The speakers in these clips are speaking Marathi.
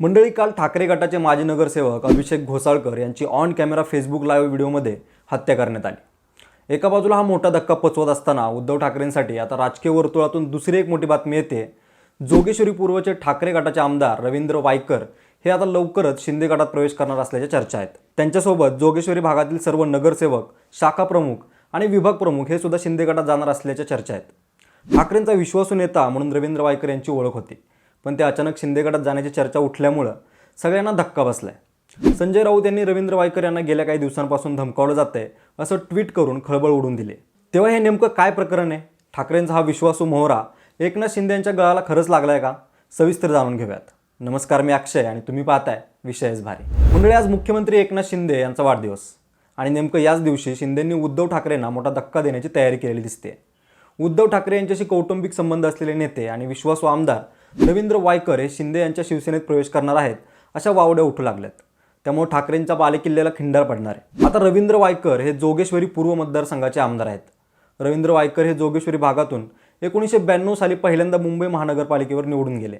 मंडळी काल ठाकरे गटाचे माजी नगरसेवक अभिषेक घोसाळकर यांची ऑन कॅमेरा फेसबुक लाईव्ह व्हिडिओमध्ये हत्या करण्यात आली. एका बाजूला हा मोठा धक्का पचवत असताना उद्धव ठाकरेंसाठी आता राजकीय वर्तुळातून दुसरी एक मोठी बातमी येते. जोगेश्वरी पूर्वचे ठाकरे गटाचे आमदार रवींद्र वायकर हे आता लवकरच शिंदे गटात प्रवेश करणार असल्याच्या चर्चा आहेत. त्यांच्यासोबत जोगेश्वरी भागातील सर्व नगरसेवक शाखा प्रमुख आणि विभाग प्रमुख हे सुद्धा शिंदे गटात जाणार असल्याच्या चर्चा आहेत. ठाकरेंचा विश्वासू नेता म्हणून रवींद्र वायकर यांची ओळख होती. पण ते अचानक शिंदे गटात जाण्याची चर्चा उठल्यामुळं सगळ्यांना धक्का बसलाय. संजय राऊत यांनी रवींद्र वायकर यांना गेल्या काही दिवसांपासून धमकावलं जातंय असं ट्विट करून खळबळ उडून दिले. तेव्हा हे नेमकं काय प्रकरण आहे? ठाकरेंचा हा विश्वासू मोहरा एकनाथ शिंदे यांच्या गळाला खरंच लागलाय का? सविस्तर जाणून घेऊयात. नमस्कार मी अक्षय आणि तुम्ही पाहताय विषयच भारी. मंडळी आज मुख्यमंत्री एकनाथ शिंदे यांचा वाढदिवस आणि नेमकं याच दिवशी शिंदेंनी उद्धव ठाकरेंना मोठा धक्का देण्याची तयारी केलेली दिसते उद्धव ठाकरे यांच्याशी कौटुंबिक संबंध असलेले नेते आणि विश्वासू आमदार रवींद्र वायकर हे शिंदे यांच्या शिवसेनेत प्रवेश करणार आहेत अशा वावड्या उठू लागल्यात. त्यामुळे ठाकरेंच्या बालेकिल्ल्याला खिंडार पडणार आहे. आता रवींद्र वायकर हे जोगेश्वरी पूर्व मतदारसंघाचे आमदार आहेत. रवींद्र वायकर हे जोगेश्वरी भागातून एकोणीसशे ब्याण्णव साली पहिल्यांदा मुंबई महानगरपालिकेवर निवडून गेले.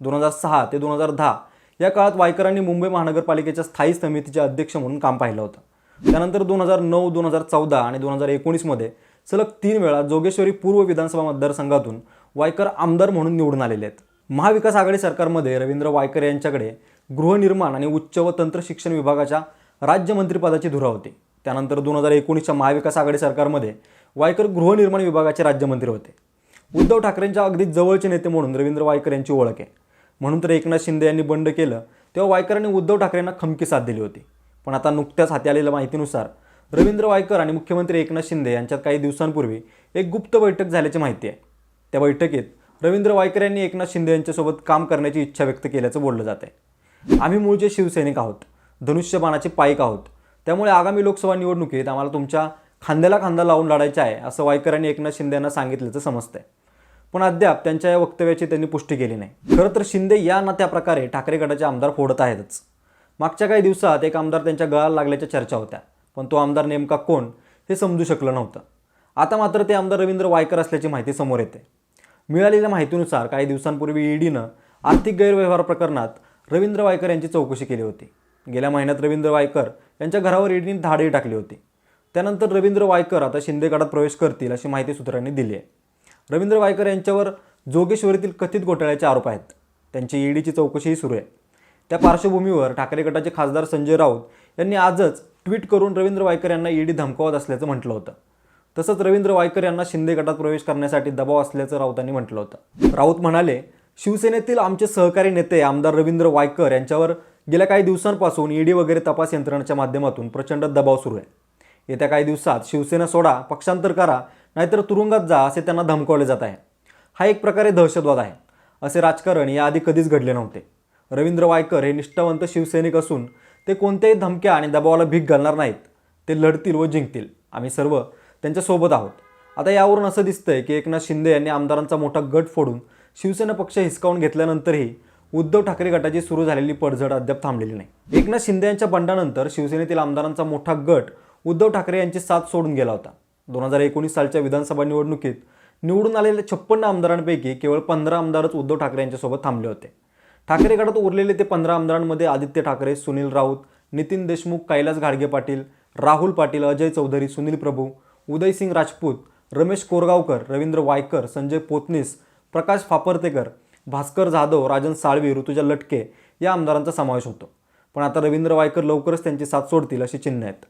दोन हजार सहा ते दोन हजार दहा या काळात वायकरांनी मुंबई महानगरपालिकेच्या स्थायी समितीचे अध्यक्ष म्हणून काम पाहिलं होतं. त्यानंतर दोन हजार नऊ दोन हजार चौदा आणि दोन हजार एकोणीसमध्ये सलग तीन वेळा जोगेश्वरी पूर्व विधानसभा मतदारसंघातून वायकर आमदार म्हणून निवडून आलेले आहेत. महाविकास आघाडी सरकारमध्ये रवींद्र वायकर यांच्याकडे गृहनिर्माण आणि उच्च व तंत्र शिक्षण विभागाच्या राज्यमंत्रीपदाची धुरा होती. त्यानंतर दोन हजार एकोणीसच्या महाविकास आघाडी सरकारमध्ये वायकर गृहनिर्माण विभागाचे राज्यमंत्री होते. उद्धव ठाकरेंच्या अगदी जवळचे नेते म्हणून रवींद्र वायकर यांची ओळख आहे. म्हणून तर एकनाथ शिंदे यांनी बंड केलं तेव्हा वायकरांनी उद्धव ठाकरेंना खमकी साथ दिली होती. पण आता नुकत्याच हाती आलेल्या माहितीनुसार रवींद्र वायकर आणि मुख्यमंत्री एकनाथ शिंदे यांच्यात काही दिवसांपूर्वी एक गुप्त बैठक झाल्याची माहिती आहे. त्या बैठकीत रवींद्र वायकर यांनी एकनाथ शिंदे यांच्यासोबत काम करण्याची इच्छा व्यक्त केल्याचं बोललं जात आहे. आम्ही मूळचे शिवसैनिक आहोत धनुष्यबाणाचे पाईक आहोत त्यामुळे आगामी लोकसभा निवडणुकीत आम्हाला तुमच्या खांद्याला खांदा लावून लढायचं आहे असं वायकर यांनी एकनाथ शिंदे यांना सांगितल्याचं समजतंय. पण अद्याप त्यांच्या या वक्तव्याची त्यांनी पुष्टी केली नाही. खरं तर शिंदे या ना त्या प्रकारे ठाकरे गटाचे आमदार फोडत आहेतच. मागच्या काही दिवसात एक आमदार त्यांच्या गळाला लागल्याच्या चर्चा होत्या पण तो आमदार नेमका कोण हे समजू शकलं नव्हतं. आता मात्र ते आमदार रवींद्र वायकर असल्याची माहिती समोर येते. मिळालेल्या माहितीनुसार काही दिवसांपूर्वी ईडीनं आर्थिक गैरव्यवहार प्रकरणात रवींद्र वायकर यांची चौकशी केली होती. गेल्या महिन्यात रवींद्र वायकर यांच्या घरावर ईडीने धाडही टाकली होती. त्यानंतर रवींद्र वायकर आता शिंदे गटात प्रवेश करतील अशी माहिती सूत्रांनी दिली आहे. रवींद्र वायकर यांच्यावर जोगेश्वरीतील कथित घोटाळ्याचे आरोप आहेत. त्यांची ईडीची चौकशीही सुरू आहे. त्या पार्श्वभूमीवर ठाकरे गटाचे खासदार संजय राऊत यांनी आजच ट्विट करून रवींद्र वायकर यांना ईडी धमकावत असल्याचं म्हटलं होतं. तसंच रवींद्र वायकर यांना शिंदे गटात प्रवेश करण्यासाठी दबाव असल्याचं राऊतांनी म्हटलं होतं. राऊत म्हणाले शिवसेनेतील आमचे सहकारी नेते आमदार रवींद्र वायकर यांच्यावर गेल्या काही दिवसांपासून ईडी वगैरे तपास यंत्रणेच्या माध्यमातून प्रचंड दबाव सुरू आहे. येत्या काही दिवसात शिवसेना सोडा पक्षांतर करा नाहीतर तुरुंगात जा असे त्यांना धमकावले जात आहे. हा एक प्रकारे दहशतवाद आहे. असे राजकारण याआधी कधीच घडले नव्हते. रवींद्र वायकर हे निष्ठावंत शिवसैनिक असून ते कोणत्याही धमक्या आणि दबावाला भीक घालणार नाहीत. ते लढतील व जिंकतील. आम्ही सर्व त्यांच्यासोबत आहोत. आता यावरून असं दिसतंय की एकनाथ शिंदे यांनी आमदारांचा मोठा गट फोडून शिवसेना पक्ष हिसकावून घेतल्यानंतरही उद्धव ठाकरे गटाची सुरू झालेली पडझड अद्याप थांबलेली नाही. एकनाथ शिंदे यांच्या बंडानंतर शिवसेनेतील आमदारांचा मोठा गट उद्धव ठाकरे यांची साथ सोडून गेला होता. दोन हजार एकोणीस सालच्या विधानसभा निवडणुकीत निवडून आलेल्या छप्पन्न आमदारांपैकी केवळ पंधरा आमदारच उद्धव ठाकरे यांच्यासोबत थांबले होते. ठाकरे गटात उरलेले ते पंधरा आमदारांमध्ये आदित्य ठाकरे सुनील राऊत नितीन देशमुख कैलास घाडगे पाटील राहुल पाटील अजय चौधरी सुनील प्रभू उदयसिंग राजपूत रमेश कोरगावकर रवींद्र वायकर संजय पोतनीस प्रकाश फापर्तेकर भास्कर जाधव राजन साळवी ऋतुजा लटके या आमदारांचा समावेश होतो. पण आता रवींद्र वायकर लवकरच त्यांची साथ सोडतील अशी चिन्ह आहेत.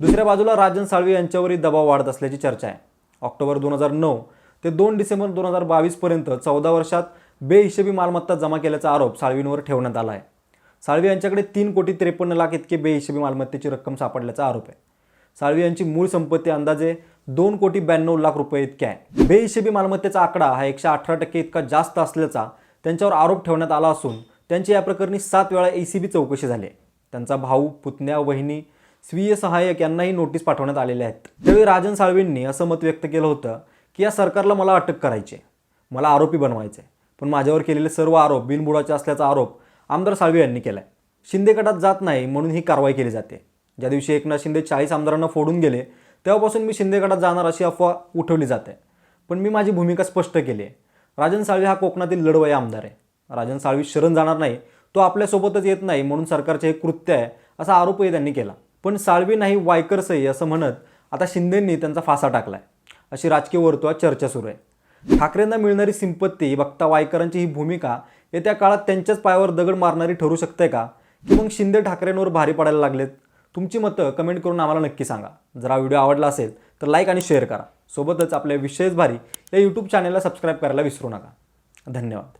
दुसऱ्या बाजूला राजन साळवी यांच्यावरही दबाव वाढत असल्याची चर्चा आहे. ऑक्टोबर दोन हजार नऊ ते दोन डिसेंबर दोन हजार बावीसपर्यंत चौदा वर्षात बेहिशेबी मालमत्ता जमा केल्याचा आरोप साळवींवर ठेवण्यात आला आहे. साळवी यांच्याकडे तीन कोटी त्रेपन्न लाख इतके बेहिशेबी मालमत्तेची रक्कम सापडल्याचा आरोप आहे. साळवी यांची मूळ संपत्ती अंदाजे दोन कोटी ब्याण्णव लाख रुपये इतके आहे. बेहिशेबी मालमत्तेचा आकडा हा एकशे अठरा टक्के इतका जास्त असल्याचा त्यांच्यावर आरोप ठेवण्यात आला असून त्यांची या प्रकरणी सात वेळा ए सी बी चौकशी झाली. आहे. त्यांचा भाऊ पुतण्या वहिनी स्वीय सहाय्यक यांनाही नोटीस पाठवण्यात आलेल्या आहेत. त्यावेळी राजन साळवींनी असं मत व्यक्त केलं होतं की या सरकारला मला अटक करायची मला आरोपी बनवायचे पण माझ्यावर केलेले सर्व आरोप बिनबुडाचे असल्याचा आरोप आमदार साळवी यांनी केला आहे शिंदे गटात जात नाही म्हणून ही कारवाई केली जाते. ज्या दिवशी एकनाथ शिंदे चाळीस आमदारांना फोडून गेले तेव्हापासून मी शिंदे गटात जाणार अशी अफवा उठवली जाते. पण मी माझी भूमिका स्पष्ट केली आहे. राजन साळवी हा कोकणातील लढवया आमदार आहे. राजन साळवी शरण जाणार नाही तो आपल्यासोबतच येत नाही म्हणून सरकारचे हे कृत्य आहे असा आरोपही त्यांनी केला. पण साळवी नाही वायकर सही असं म्हणत आता शिंदेंनी त्यांचा फासा टाकलाय. अशी राजकीय वर्तुळात चर्चा सुरू आहे. ठाकरेंना मिळणारी संपत्ती बघता वायकरांची ही भूमिका येत्या काळात त्यांच्याच पायावर दगड मारणारी ठरू शकते का? की मग शिंदे ठाकरेंवर भारी पडायला लागलेत? तुमची मतं कमेंट करून आम्हाला नक्की सांगा. जर हा व्हिडिओ आवडला असेल तर लाईक आणि शेअर करा. सोबतच आपल्या विशेष भारी या यूट्यूब चॅनलला सबस्क्राईब करायला विसरू नका. धन्यवाद.